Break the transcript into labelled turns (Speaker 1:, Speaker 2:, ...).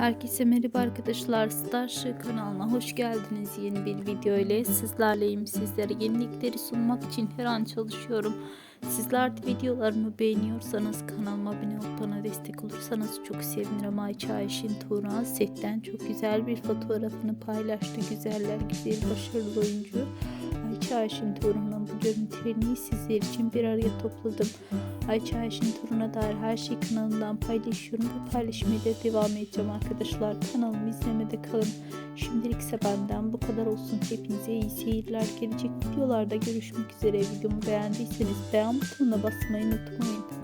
Speaker 1: Herkese merhaba arkadaşlar. Starship kanalına hoş geldiniz. Yeni bir video ile sizlerleyim. Sizlere yenilikleri sunmak için her an çalışıyorum. Sizler de videolarımı beğeniyorsanız kanalıma abone olup bana destek olursanız çok sevinirim. Ayça Ayşin Tuğra setten çok güzel bir fotoğrafını paylaştı. Güzeller güzel başarılı oyuncu. Ayça Ayşin Tuğra'nın bu görüntülerini sizler için bir araya topladım. Ayça Ayşin Turun'a dair her şeyi kanalımdan paylaşıyorum ve paylaşmaya da devam edeceğim arkadaşlar. Kanalımı izlemede kalın. Şimdilik ise benden bu kadar olsun. Hepinize iyi seyirler. Gelecek videolarda görüşmek üzere. Videomu beğendiyseniz beğen butonuna basmayı unutmayın.